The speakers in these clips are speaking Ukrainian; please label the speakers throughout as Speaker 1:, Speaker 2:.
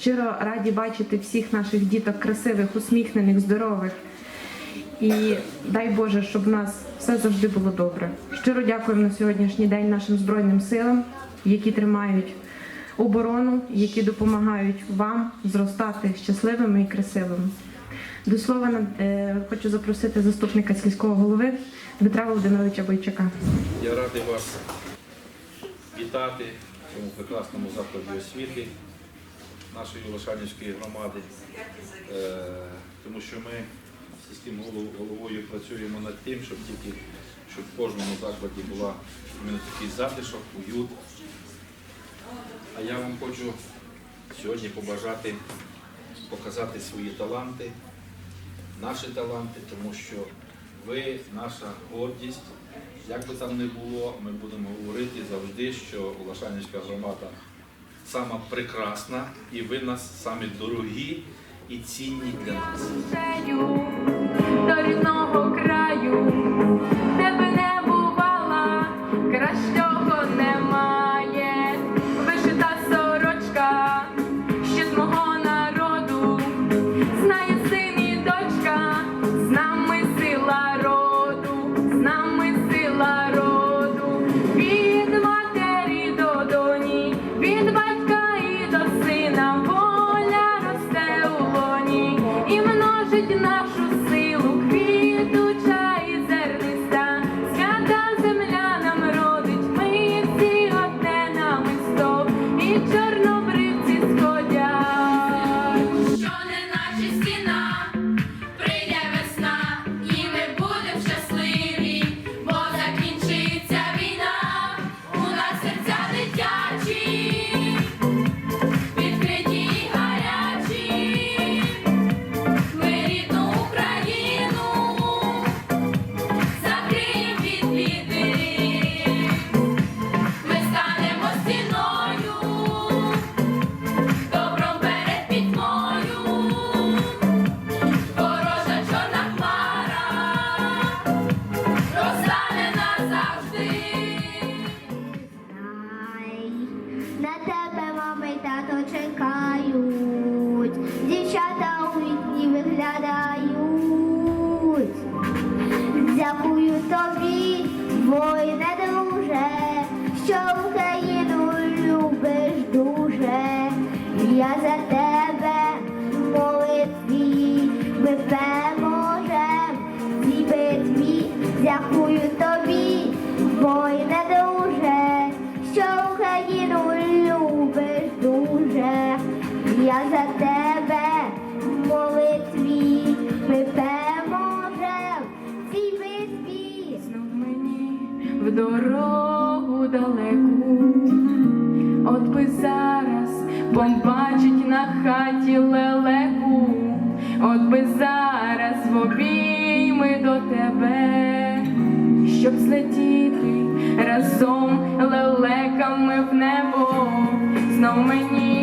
Speaker 1: Щиро раді бачити всіх наших діток красивих, усміхнених, здорових. І дай Боже, щоб в нас все завжди було добре. Щиро дякуємо на сьогоднішній день нашим збройним силам, які тримають оборону, які допомагають вам зростати щасливими і красивими. До слова е, хочу запросити заступника сільського голови Дмитра Володимировича Бойчака.
Speaker 2: Я радий вас вітати в цьому прекрасному закладі освіти нашої Лошанівської громади, Е, тому що ми з сільським головою працюємо над тим, щоб тільки щоб в кожному закладі була такий затишок, уют. А я вам хочу сьогодні побажати показати свої таланти, наші таланти, тому що ви наша гордість. Як би там не було, ми будемо говорити завжди, що Лошанівська громада сама прекрасна і ви нас самі дорогі і цінні для нас.
Speaker 3: до рідного краю, 五月的 злетіти разом лелеками в небо, знов мені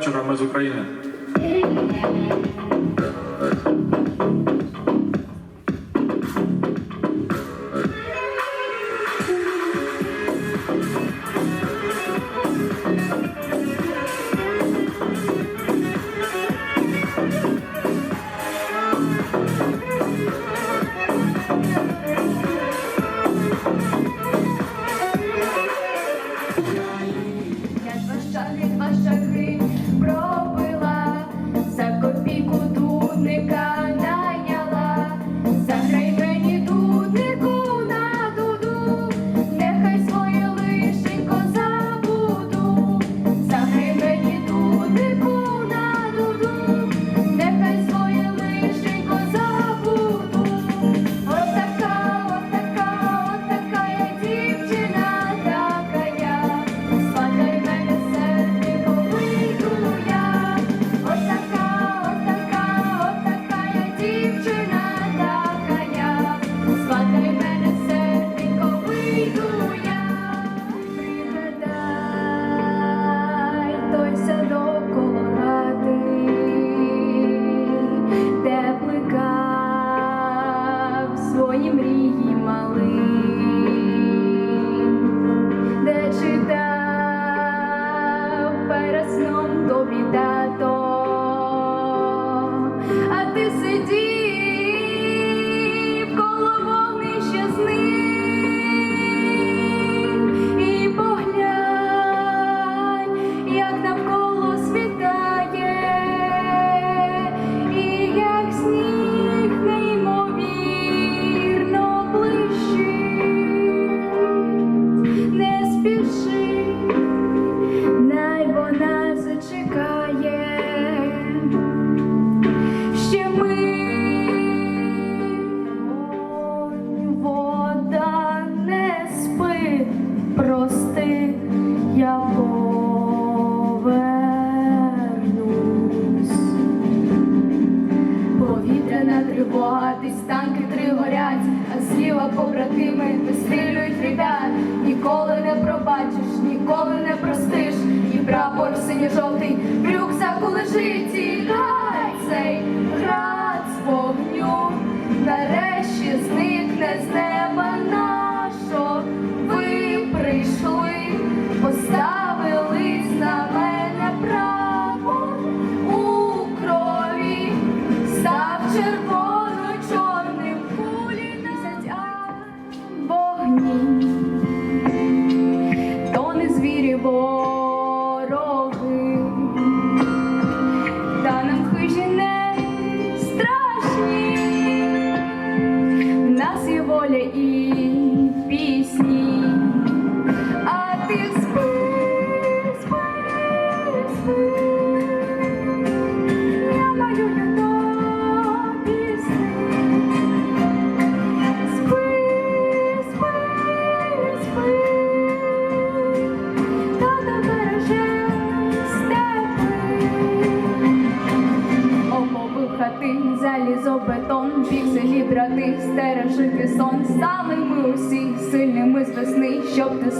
Speaker 3: Кравчука, ми з України.
Speaker 4: зникне з неба.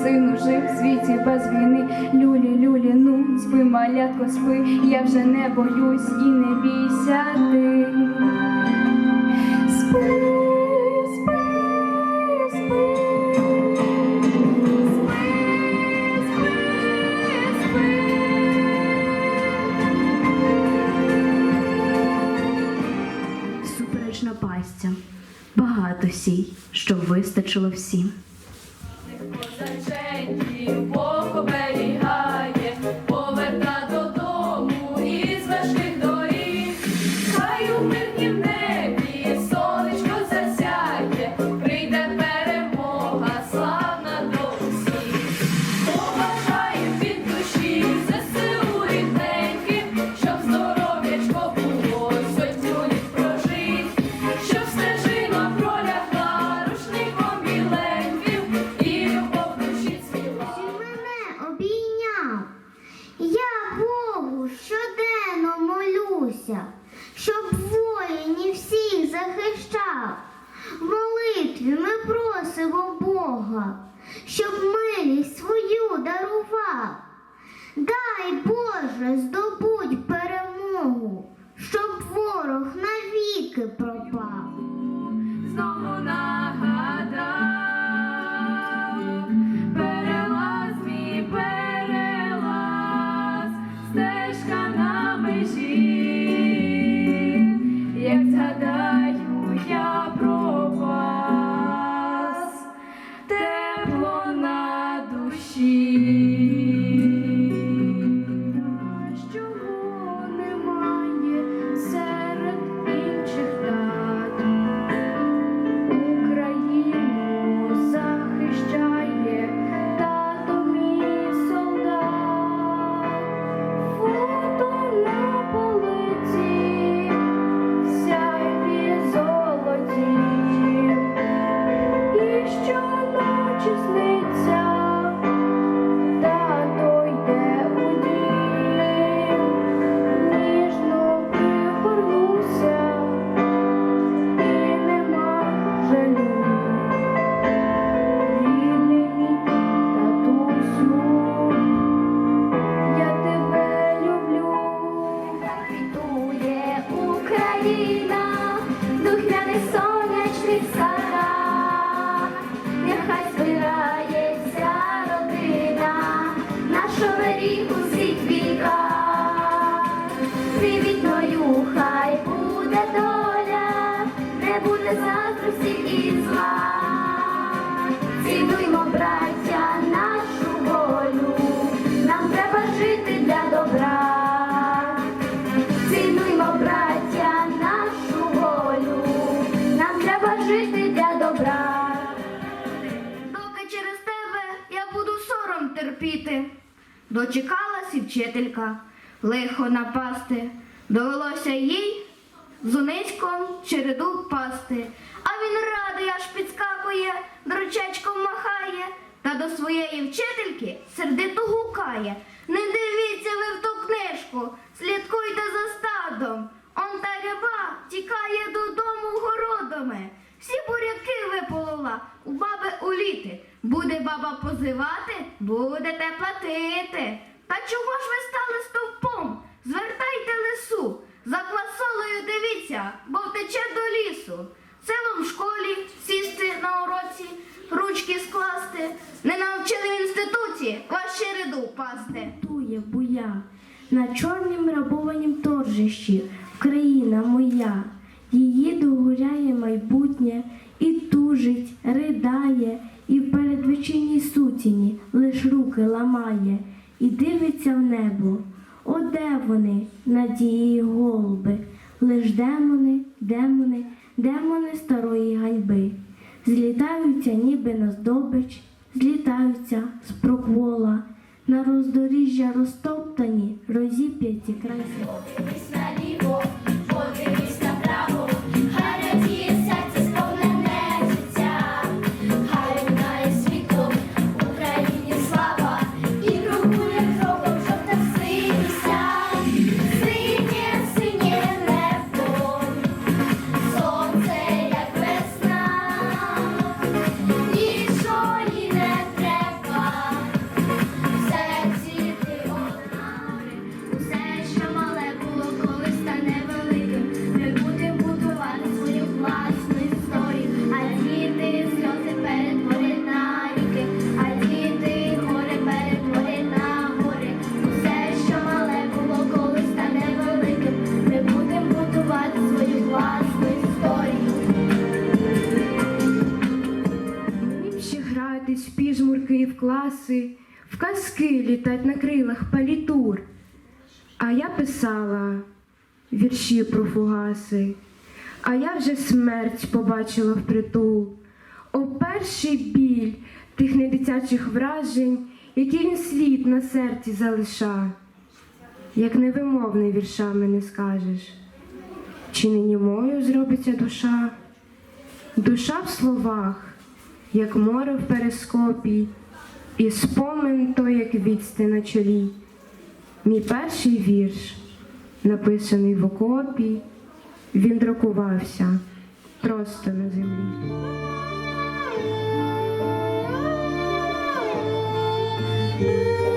Speaker 4: сину жив в світі без війни. Люлі, люлі, ну спи, малятко, спи, я вже не боюсь і не бійся ти. Спи.
Speaker 5: Суперечна пастя, багато сій, що вистачило всім.
Speaker 6: Терпіти. Дочекалась і вчителька, лихо напасти. Довелося їй з череду пасти. А він радий аж підскакує, дрочечком махає, та до своєї вчительки сердито гукає. Не дивіться ви в ту книжку, слідкуйте за стадом. Он та ряба тікає додому городами. Всі буряки виполола, у баби уліти. Буде баба позивати, будете платити. Та чого ж ви стали стовпом? Звертайте лису. За квасолею дивіться, бо втече до лісу. Селом в школі сісти на уроці, ручки скласти. Не навчили в інституті вас череду пасти.
Speaker 5: Тує буя на чорнім рабованім торжищі, країна моя, її догоряє майбутнє і тужить, ридає, і в передвечірній сутіні лиш руки ламає, і дивиться в небо. О, де вони, надії голуби, лиш демони, демони, демони старої ганьби. Злітаються ніби на здобич, злітаються з проквола, на роздоріжжя розтоптані, розіп'яті край
Speaker 7: літать на крилах палітур. А я писала вірші про фугаси, а я вже смерть побачила впритул. О, перший біль тих недитячих вражень, які він слід на серці залиша, як невимовний віршами не скажеш. Чи не німою зробиться душа? Душа в словах, як море в перископі, і спомин той, як відсти на чолі. Мій перший вірш, написаний в окопі, він друкувався просто на землі.
Speaker 3: горить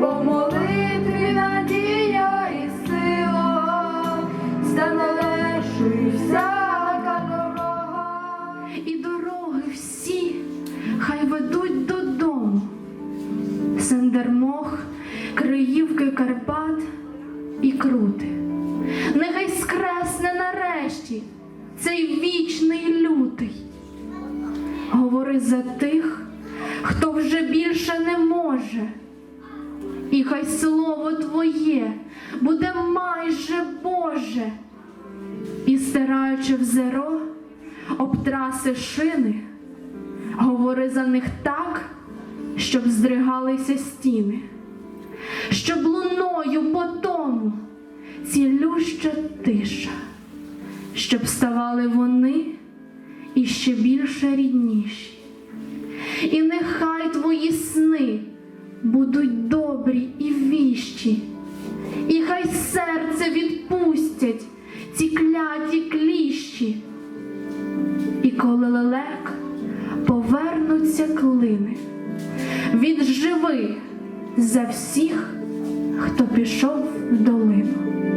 Speaker 3: бо в надія і сила легшою всяка дорога.
Speaker 8: і дороги всі хай ведуть додому. Сендермох, Криївки Карпат і Крути. Нехай скресне нарешті цей вічний лютий. Говори за тих, хто вже більше не може. Хай слово твоє буде майже Боже. І стираючи в зеро, об шини, говори за них так, щоб здригалися стіни, щоб луною по тому цілюща тиша, щоб ставали вони іще більше рідніші. І нехай твої сни будуть добрі і віщі, і хай серце відпустять ці кляті кліщі. І коли лелек повернуться клини, відживи за всіх, хто пішов в долину.